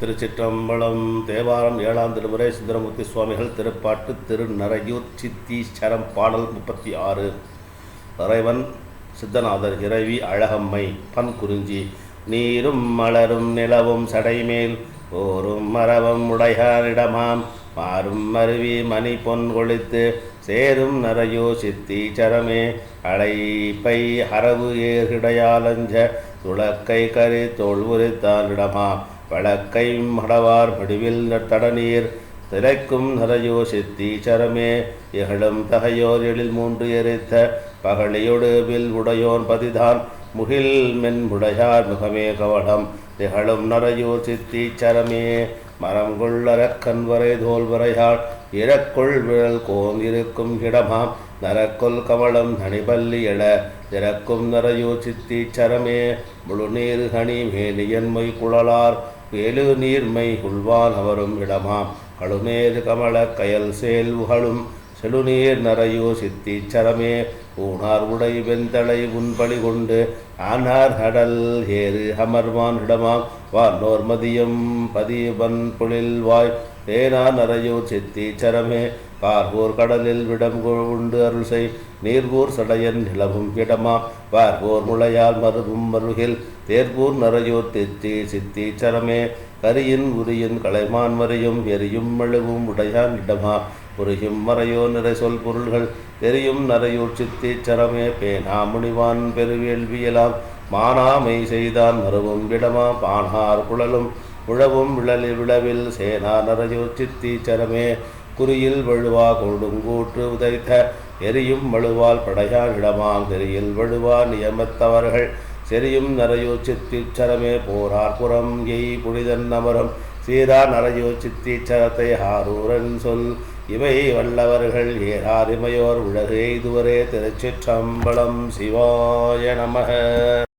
திருச்சிற்றம்பலம் தேவாரம் ஏழாம் திருமுறை சுந்தரமூர்த்தி சுவாமிகள் திருப்பாட்டு திருநரையூர் சித்தீஸ்வரம் பாடல் முப்பத்தி ஆறு. இறைவன் சித்தநாதர் இறைவி அழகம்மை பன் குறிஞ்சி நீரும் மலரும் நிலவும் சடைமேல் ஓரும் மரபம் உடையாரிடமாம். மாறும் அருவி மணி பொன் கொளித்து சேரும் நரையோ சரமே அழைப்பை அரவு ஏர்கிடையாலஞ்ச துளக்கை கரு தோல் உரித்தானிடமா வழக்கை மடவார் படிவில் தடநீர் திரைக்கும் நரையோ சித்தீச்சரமே இகழும் தகையோர் எழில் மூன்று எரித்த பகழியொடு வில் உடையோன் பதிதான் முகில் மென் உடையார் முகமே கவடம் திகழும் நரையோ சித்தீச்சரமே மரம் கொள்ளரக்கன் வரை தோல் வரையாள் இறக்குள் விழல் கோன் இருக்கும் இடமாம் நரக்குள் கவளம் நனிபல்லி எழ இறக்கும் நரையோ சித்தீச்சரமே முழுநீர் ஹனி மேனியன்மை குழலார் வேலு நீர்மை உள்வான் அவரும் இடமாம். கழுமேது கமல கயல் சேல் உகழும். செழுநீர் நரையோ சித்தீச்சரமே ஊனார் உடை வெந்தளை உன்பழி கொண்டு ஆனார் கடல் ஏறு அமர்வான் இடமாம். வானோர் மதியம் பதிவன் பொழில் வாய் தேனா நரையோ சரமே பார்வோர் கடலில் விடம் உண்டு அருள் செய். நீர்வூர் சடையன் நிலவும் இடமா பார்வோர் முளையால் மருகும் மருகில் தேர்வூர் நரையோர் தித்தி சரமே கரியின் உரியின் கலைமான் வரையும் எரியும் மெழுவும் உடையான் இடமா. உருகும் மறையோ நிறை சொல் பொருள்கள் தெரியும் நரையூர் சித்தீச்சரமே பேனா முனிவான் பெருவேள்வியலாம் மானாமை செய்தான் மருவும் இடமா பானார் குழலும் உழவும் விழலி விழவில் சேனா நரஜோ சித்தீச்சரமே குறியில் வழுவா கொடுங்கூற்று உதைத்த எரியும் வழுவால் படையான் தெரியில் வழுவா நியமத்தவர்கள். செரியும் நரையோ சித்திச்சரமே போரார் புறம் எய் புனிதன் அமரம். சீரா நரையோ சித்திச்சரத்தை ஹாரூரன் சொல் இவை வல்லவர்கள் ஏறாரிமையோர் உலகு எய்துவரே திருச்சிற்றம்பலம் சிவாய நமக.